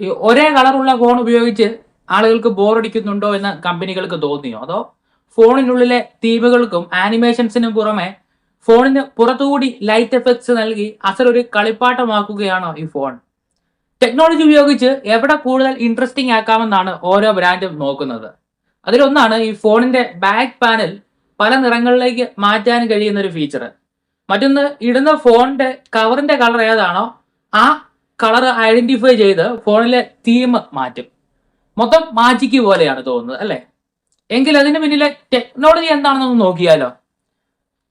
ഈ ഒരേ കളറുള്ള ഫോൺ ഉപയോഗിച്ച് ആളുകൾക്ക് ബോറടിക്കുന്നുണ്ടോ എന്ന് കമ്പനികൾക്ക് തോന്നിയോ? അതോ ഫോണിനുള്ളിലെ തീമുകൾക്കും ആനിമേഷൻസിനും പുറമെ ഫോണിന് പുറത്തുകൂടി ലൈറ്റ് എഫക്ട്സ് നൽകി അസലൊരു കളിപ്പാട്ടമാക്കുകയാണോ ഈ ഫോൺ. ടെക്നോളജി ഉപയോഗിച്ച് എവിടെ കൂടുതൽ ഇൻട്രസ്റ്റിംഗ് ആക്കാമെന്നാണ് ഓരോ ബ്രാൻഡും നോക്കുന്നത്. അതിലൊന്നാണ് ഈ ഫോണിന്റെ ബാക്ക് പാനൽ പല നിറങ്ങളിലേക്ക് മാറ്റാൻ കഴിയുന്ന ഒരു ഫീച്ചർ മറ്റൊന്ന് ഇടുന്ന ഫോണിന്റെ കവറിന്റെ കളർ ഏതാണോ ആ കളർ ഐഡന്റിഫൈ ചെയ്ത് ഫോണിലെ തീം മാറ്റും. മൊത്തം മാജിക്ക് പോലെയാണ് തോന്നുന്നത് അല്ലെ? എങ്കിൽ അതിന് പിന്നിലെ ടെക്നോളജി എന്താണെന്നൊന്ന് നോക്കിയാലോ?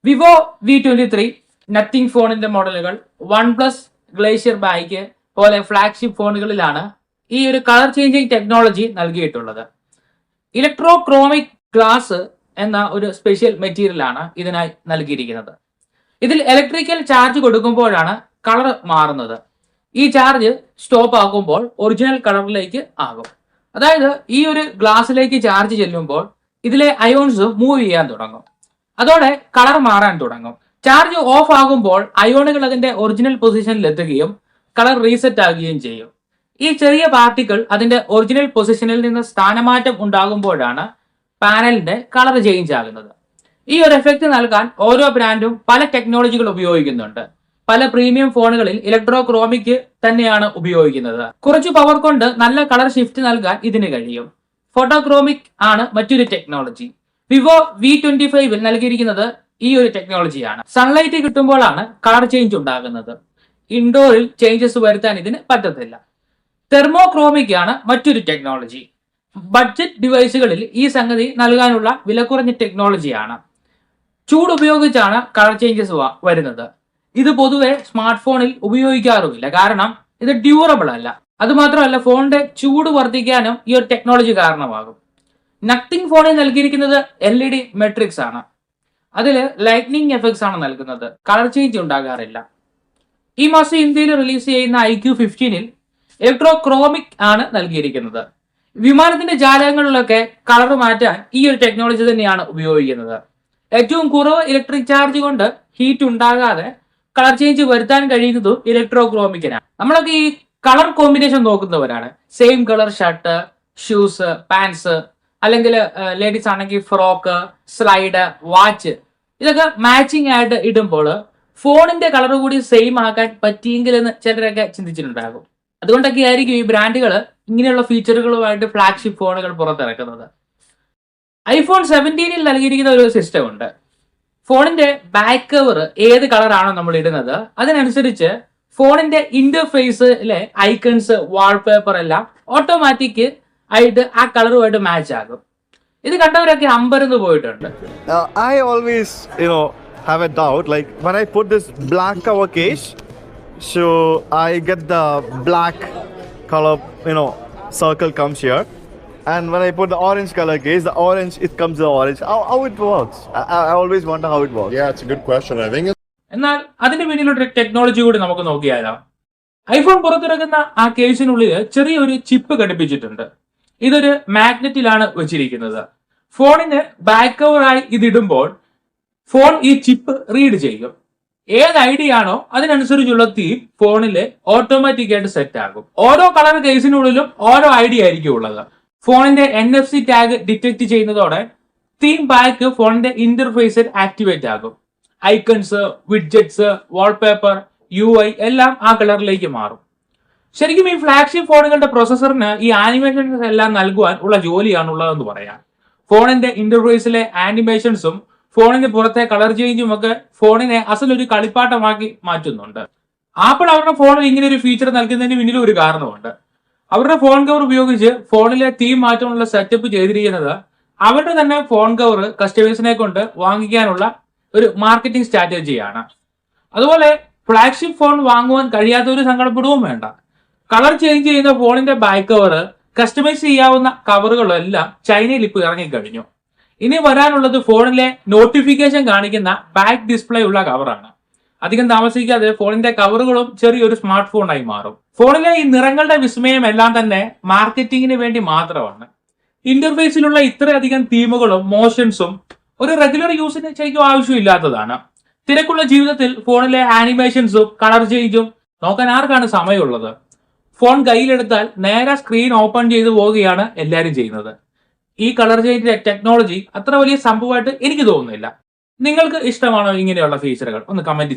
Vivo V twenty three Nothing ഫോണിന്റെ മോഡലുകൾ വൺ പ്ലസ് ഗ്ലേഷ്യർ ബാഗ് പോലെ ഫ്ലാഗ്ഷിപ്പ് ഫോണുകളിലാണ് ഈ ഒരു കളർ ചേഞ്ചിങ് ടെക്നോളജി നൽകിയിട്ടുള്ളത്. ഇലക്ട്രോ ക്രോമിക് ഗ്ലാസ് എന്ന ഒരു സ്പെഷ്യൽ മെറ്റീരിയലാണ് ഇതിനായി നൽകിയിരിക്കുന്നത്. ഇതിൽ ഇലക്ട്രിക്കൽ ചാർജ് കൊടുക്കുമ്പോഴാണ് കളർ മാറുന്നത്. ഈ ചാർജ് സ്റ്റോപ്പ് ആകുമ്പോൾ ഒറിജിനൽ കളറിലേക്ക് ആകും. അതായത് ഈ ഒരു ഗ്ലാസ്സിലേക്ക് ചാർജ് ചെല്ലുമ്പോൾ ഇതിലെ അയോൺസ് മൂവ് ചെയ്യാൻ തുടങ്ങും. അതോടെ കളർ മാറാൻ തുടങ്ങും. ചാർജ് ഓഫ് ആകുമ്പോൾ അയോണുകൾ അതിന്റെ ഒറിജിനൽ പൊസിഷനിൽ എത്തുകയും കളർ റീസെറ്റ് ആകുകയും ചെയ്യും. ഈ ചെറിയ പാർട്ടിക്കിൾ അതിന്റെ ഒറിജിനൽ പൊസിഷനിൽ നിന്ന് സ്ഥാനമാറ്റം ഉണ്ടാകുമ്പോഴാണ് പാനലിന്റെ കളർ ചേഞ്ച് ആകുന്നത്. ഈ ഒരു എഫക്റ്റ് നൽകാൻ ഓരോ ബ്രാൻഡും പല ടെക്നോളജികൾ ഉപയോഗിക്കുന്നുണ്ട്. പല പ്രീമിയം ഫോണുകളിൽ ഇലക്ട്രോ ക്രോമിക് തന്നെയാണ് ഉപയോഗിക്കുന്നത്. കുറച്ച് പവർ കൊണ്ട് നല്ല കളർ ഷിഫ്റ്റ് നൽകാൻ ഇതിന് കഴിയും. ഫോട്ടോക്രോമിക് ആണ് മറ്റൊരു ടെക്നോളജി വിവോ വി ട്വന്റി ഫൈവിൽ നൽകിയിരിക്കുന്നത് ഈ ഒരു ടെക്നോളജിയാണ് സൺലൈറ്റ് കിട്ടുമ്പോഴാണ് കളർ ചേഞ്ച് ഉണ്ടാകുന്നത്. ഇൻഡോറിൽ ചേഞ്ചസ് വരുത്താൻ ഇതിന് പറ്റത്തില്ല. തെർമോക്രോമിക് ആണ് മറ്റൊരു ടെക്നോളജി ബഡ്ജറ്റ് ഡിവൈസുകളിൽ ഈ സംഗതി നൽകാനുള്ള വില കുറഞ്ഞ ടെക്നോളജിയാണ് ചൂട് ഉപയോഗിച്ചാണ് കളർ ചേഞ്ചസ് വരുന്നത്. ഇത് പൊതുവെ സ്മാർട്ട് ഫോണിൽ ഉപയോഗിക്കാറുമില്ല. കാരണം ഇത് ഡ്യൂറബിൾ അല്ല. അതുമാത്രമല്ല ഫോണിന്റെ ചൂട് വർദ്ധിക്കാനും ഈ ഒരു ടെക്നോളജി കാരണമാകും. നത്തിങ് ഫോണിൽ നൽകിയിരിക്കുന്നത് എൽ ഇ ഡി മെട്രിക്സ് ആണ്. അതിൽ ലൈറ്റ്നിങ് എഫക്ട്സ് ആണ് നൽകുന്നത്. കളർ ചേഞ്ച് ഉണ്ടാകാറില്ല. ഈ മാസം ഇന്ത്യയിൽ റിലീസ് ചെയ്യുന്ന ഐ ക്യു ഫിഫ്റ്റീനിൽ ഇലക്ട്രോ ക്രോമിക് ആണ് നൽകിയിരിക്കുന്നത്. വിമാനത്തിന്റെ ജാലകങ്ങളിലൊക്കെ കളർ മാറ്റാൻ ഈ ഒരു ടെക്നോളജി തന്നെയാണ് ഉപയോഗിക്കുന്നത്. ഏറ്റവും കുറവ് ഇലക്ട്രിക് ചാർജ് കൊണ്ട് ഹീറ്റ് ഉണ്ടാകാതെ കളർ ചേഞ്ച് വരുത്താൻ കഴിയുന്നതും ഇലക്ട്രോക്രോമിക്കനാണ് നമ്മളൊക്കെ ഈ colour combination നോക്കുന്നവരാണ്. Same colour shirt shoes pants അല്ലെങ്കിൽ ലേഡീസ് ആണെങ്കിൽ ഫ്രോക്ക് സ്ലൈഡ് വാച്ച് ഇതൊക്കെ മാച്ചിങ് ആയിട്ട് ഇടുമ്പോൾ ഫോണിന്റെ കളർ കൂടി സെയിം ആക്കാൻ പറ്റിയെങ്കിലെന്ന് ചിലരൊക്കെ ചിന്തിച്ചിട്ടുണ്ടാകും. അതുകൊണ്ടൊക്കെ ആയിരിക്കും ഈ ബ്രാൻഡുകൾ ഇങ്ങനെയുള്ള ഫീച്ചറുകളുമായിട്ട് ഫ്ലാഗ്ഷിപ്പ് ഫോണുകൾ പുറത്തിറക്കുന്നത്. ഐഫോൺ സെവന്റീനിൽ നൽകിയിരിക്കുന്ന ഒരു സിസ്റ്റം ഉണ്ട്. ഫോണിന്റെ ബാക്ക് കവർ ഏത് കളറാണോ നമ്മൾ ഇടുന്നത് അതിനനുസരിച്ച് ഫോണിന്റെ ഇന്റർഫേസിലെ ഐക്കൺസ് വാൾപേപ്പർ എല്ലാം ഓട്ടോമാറ്റിക് ആയിട്ട് ആ കളറുമായിട്ട് മാച്ച് ആകും ഇത് കണ്ടവരൊക്കെ അമ്പരന്ന് പോയിട്ടുണ്ട് I always you know have a doubt like when I put this black cover case, so I get the black color, you know, circle comes here. And when I put the orange color case, the orange, it comes the orange. How, how it works? I, I always wonder how it works. Yeah, it's a good question. I think it's എന്നാൽ അതിന്റെ പിന്നിലൊരു technology കൂടി നമുക്ക് നോക്കിയാലോ iPhone പുറത്തിറക്കുന്ന ആ കേസിനുള്ളിൽ ചെറിയൊരു chip ഘടിപ്പിച്ചിട്ടുണ്ട് ഇതൊരു മാഗ്നറ്റിലാണ് വെച്ചിരിക്കുന്നത് ഫോണിന് ബാക്ക് കവറായി ഇതിടുമ്പോൾ ഫോൺ ഈ ചിപ്പ് റീഡ് ചെയ്യും ഏത് ഐ ഡി ആണോ അതിനനുസരിച്ചുള്ള തീം ഫോണിൽ ഓട്ടോമാറ്റിക് ആയിട്ട് സെറ്റ് ആകും ഓരോ കളർ കേസിനുള്ളിലും ഓരോ ഐ ഡി ആയിരിക്കും ഉള്ളത് ഫോണിന്റെ N F C tag detect ചെയ്യുന്നതോടെ തീം ബാക്ക് ഫോണിന്റെ ഇന്റർഫേസ് ആക്ടിവേറ്റ് ആകും. Icons widgets wallpaper U I എല്ലാം ആ കളറിലേക്ക് മാറും. ശരിക്കും ഈ ഫ്ലാഗ്ഷിപ്പ് ഫോണുകളുടെ പ്രൊസസറിന് ഈ ആനിമേഷൻസ് എല്ലാം നൽകുവാൻ ഉള്ള ജോലിയാണ് ഉള്ളതെന്ന് പറയാം. ഫോണിന്റെ ഇന്റർഫേസിലെ ആനിമേഷൻസും ഫോണിന് പുറത്തെ കളർ ചേഞ്ചും ഒക്കെ ഫോണിനെ അസലൊരു കളിപ്പാട്ടമാക്കി മാറ്റുന്നുണ്ട്. ആപ്പിൾ അവരുടെ ഫോണിൽ ഇങ്ങനെ ഒരു ഫീച്ചർ നൽകുന്നതിന് പിന്നിൽ ഒരു കാരണമുണ്ട്. അവരുടെ ഫോൺ കവർ ഉപയോഗിച്ച് ഫോണിലെ തീം മാറ്റാനുള്ള സെറ്റപ്പ് ചെയ്തിരിക്കുന്നത് അവരുടെ തന്നെ ഫോൺ കവർ കസ്റ്റമേഴ്സിനെ കൊണ്ട് വാങ്ങിക്കാനുള്ള ഒരു മാർക്കറ്റിംഗ് സ്ട്രാറ്റജിയാണ് അതുപോലെ ഫ്ലാഗ്ഷിപ്പ് ഫോൺ വാങ്ങുവാൻ കഴിയാത്ത ഒരു സങ്കടപ്പെടുകയും വേണ്ട. കളർ ചേഞ്ച് ചെയ്യുന്ന ഫോണിന്റെ ബാക്ക് കവർ കസ്റ്റമൈസ് ചെയ്യാവുന്ന കവറുകളെല്ലാം ചൈനയിൽ ഇപ്പോൾ ഇറങ്ങിക്കഴിഞ്ഞു. ഇനി വരാനുള്ളത് ഫോണിലെ നോട്ടിഫിക്കേഷൻ കാണിക്കുന്ന ബാക്ക് ഡിസ്പ്ലേ ഉള്ള കവറാണ് അധികം താമസിക്കാതെ ഫോണിന്റെ കവറുകളും ചെറിയൊരു സ്മാർട്ട് ഫോണായി മാറും. ഫോണിലെ ഈ നിറങ്ങളുടെ വിസ്മയം എല്ലാം തന്നെ മാർക്കറ്റിംഗിന് വേണ്ടി മാത്രമാണ്. ഇന്റർഫേസിലുള്ള ഇത്രയധികം തീമുകളും മോഷൻസും ഒരു റെഗുലർ യൂസിന് ശരിക്കും ആവശ്യമില്ലാത്തതാണ്. തിരക്കുള്ള ജീവിതത്തിൽ ഫോണിലെ ആനിമേഷൻസും കളർ ചേഞ്ചും നോക്കാൻ ആർക്കാണ് സമയമുള്ളത്? ഫോൺ കയ്യിലെടുത്താൽ നേരെ സ്ക്രീൻ ഓപ്പൺ ചെയ്ത് പോവുകയാണ് എല്ലാവരും ചെയ്യുന്നത്. ഈ കളർ ചേഞ്ച് ടെക്നോളജി അത്ര വലിയ സംഭവമായിട്ട് എനിക്ക് തോന്നുന്നില്ല. നിങ്ങൾക്ക് ഇഷ്ടമാണോ ഇങ്ങനെയുള്ള ഫീച്ചറുകൾ? ഒന്ന് കമന്റ്